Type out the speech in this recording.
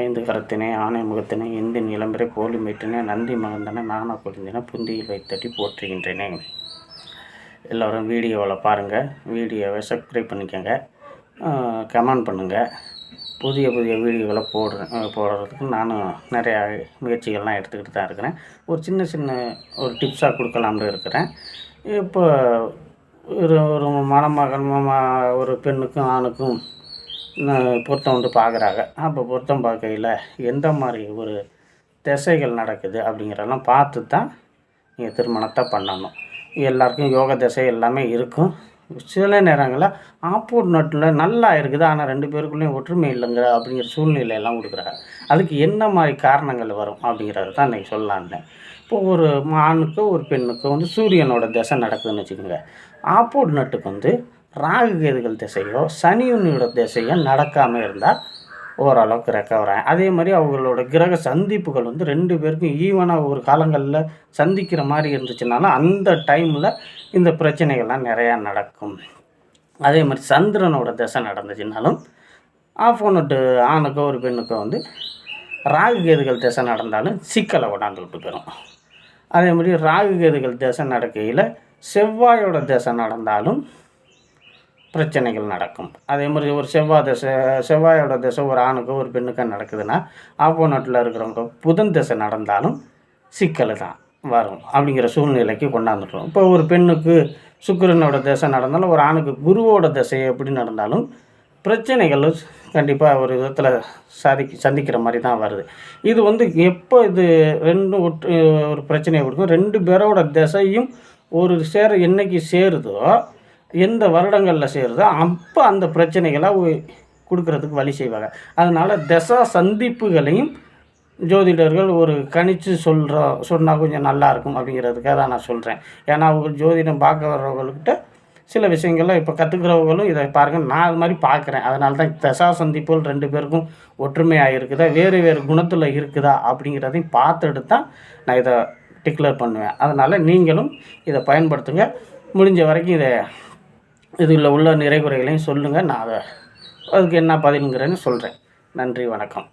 ஐந்து கரத்தினை ஆணை முகத்தினை இந்தின் இளம்பரை போலி மீட்டினை நந்தி மகந்தனை நானா பொழிந்தின புந்தியில் வைத்தடி போற்றுகின்றேனே. எல்லோரும் வீடியோவில் பாருங்கள் வீடியோவை சப்ஸ்கிரைப் பண்ணிக்கோங்க. கமெண்ட் பண்ணுங்கள் புதிய புதிய வீடியோகளை போடுறேன் போடுறதுக்கு நானும் நிறையா முயற்சிகள்லாம் எடுத்துக்கிட்டு தான் இருக்கிறேன். ஒரு சின்ன சின்ன ஒரு டிப்ஸாக கொடுக்கலாம்னு இருக்கிறேன். இப்போ ஒரு ஒரு மணமகன் ஒரு பெண்ணுக்கும் ஆணுக்கும் பொருத்தம் வந்து பார்க்குறாங்க அப்போ பொருத்தம் பார்க்கையில் எந்த மாதிரி ஒரு திசைகள் நடக்குது அப்படிங்கிறதெல்லாம் பார்த்து தான் நீங்கள் திருமணத்தை பண்ணணும். எல்லாருக்கும் யோக திசை எல்லாமே இருக்கும். சில நேரங்களில் ஆப்போட் நட்டில் நல்லா இருக்குது. ஆனால் ரெண்டு பேருக்குள்ளேயும் ஒற்றுமை இல்லைங்கிற அப்படிங்கிற சூழ்நிலையெல்லாம் கொடுக்குறாங்க. அதுக்கு என்ன மாதிரி காரணங்கள் வரும் அப்படிங்கிறது தான் இன்றைக்கி சொல்லலான்னு இப்போ ஒரு ஆணுக்கோ ஒரு பெண்ணுக்கும் வந்து சூரியனோட திசை நடக்குதுன்னு வச்சுக்கோங்க. ஆப்போட் நட்டுக்கு வந்து ராகு கேதுகள் திசையோ சனியுனியோட திசையோ நடக்காமல் இருந்தால் ஓரளவுக்கு ரெக்கவர் ஆகும் அதே மாதிரி அவங்களோட கிரக சந்திப்புகள் வந்து ரெண்டு பேருக்கும் ஈவனாக ஒரு காலங்களில் சந்திக்கிற மாதிரி இருந்துச்சுனாலும் அந்த டைமில் இந்த பிரச்சனைகள்லாம் நிறையா நடக்கும். அதே மாதிரி சந்திரனோட திசை நடந்துச்சுனாலும் ஆஃப் ஒன்று ஆணுக்கோ ஒரு பெண்ணுக்கோ வந்து ராகு கேதுகள் திசை நடந்தாலும் சிக்கலை கொண்டாந்து போயிடும் அதே மாதிரி ராகு கேதுகள் திசை நடக்கையில் செவ்வாயோட திசை நடந்தாலும் பிரச்சனைகள் நடக்கும். அதே மாதிரி ஒரு செவ்வாய் திசை செவ்வாயோட திசை ஒரு ஆணுக்கோ ஒரு பெண்ணுக்கோ நடக்குதுன்னா ஆப்போனட்டில் இருக்கிறவங்க புதன் திசை நடந்தாலும் சிக்கல் தான் வரும் அப்படிங்கிற சூழ்நிலைக்கு கொண்டாந்துட்டோம். இப்போ ஒரு பெண்ணுக்கு சுக்கரனோட திசை நடந்தாலும் ஒரு ஆணுக்கு குருவோட திசை எப்படி நடந்தாலும் பிரச்சனைகள் கண்டிப்பாக ஒரு விதத்தில் சாதிக்க சந்திக்கிற மாதிரி தான் வருது. இது வந்து எப்போ இது ரெண்டும் ஒரு பிரச்சனையை கொடுக்கும்? ரெண்டு பேரோட திசையும் ஒரு சேர என்னைக்கு சேருதோ எந்த வருடங்களில் சேருதோ அப்போ அந்த பிரச்சனைகளை கொடுக்கறதுக்கு வழி செய்வாங்க. அதனால் தசா சந்திப்புகளையும் ஜோதிடர்கள் ஒரு கணிச்சு சொல்கிற சொன்னால் கொஞ்சம் நல்லாயிருக்கும் அப்படிங்கிறதுக்காக தான் நான் சொல்கிறேன் ஏன்னா அவங்க ஜோதிடம் பார்க்க வர்றவங்கக்கிட்ட சில விஷயங்கள்லாம் இப்போ கற்றுக்கிறவங்களும் இதை பாருங்கள் நான் அது மாதிரி பார்க்குறேன். அதனால தான் தசா சந்திப்புகள் ரெண்டு பேருக்கும் ஒற்றுமையாக இருக்குதா வேறு வேறு குணத்தில் இருக்குதா அப்படிங்கிறதையும் பார்த்துட்டு தான் நான் இதை டிக்ளேர் பண்ணுவேன். அதனால் நீங்களும் இதை பயன்படுத்துங்க. முடிஞ்ச வரைக்கும் இதை இதில் உள்ள நிறைகுறைகளையும் சொல்லுங்கள் நான் அதை அதுக்கு என்ன பதிலுங்கிறேன்னு சொல்கிறேன் நன்றி வணக்கம்.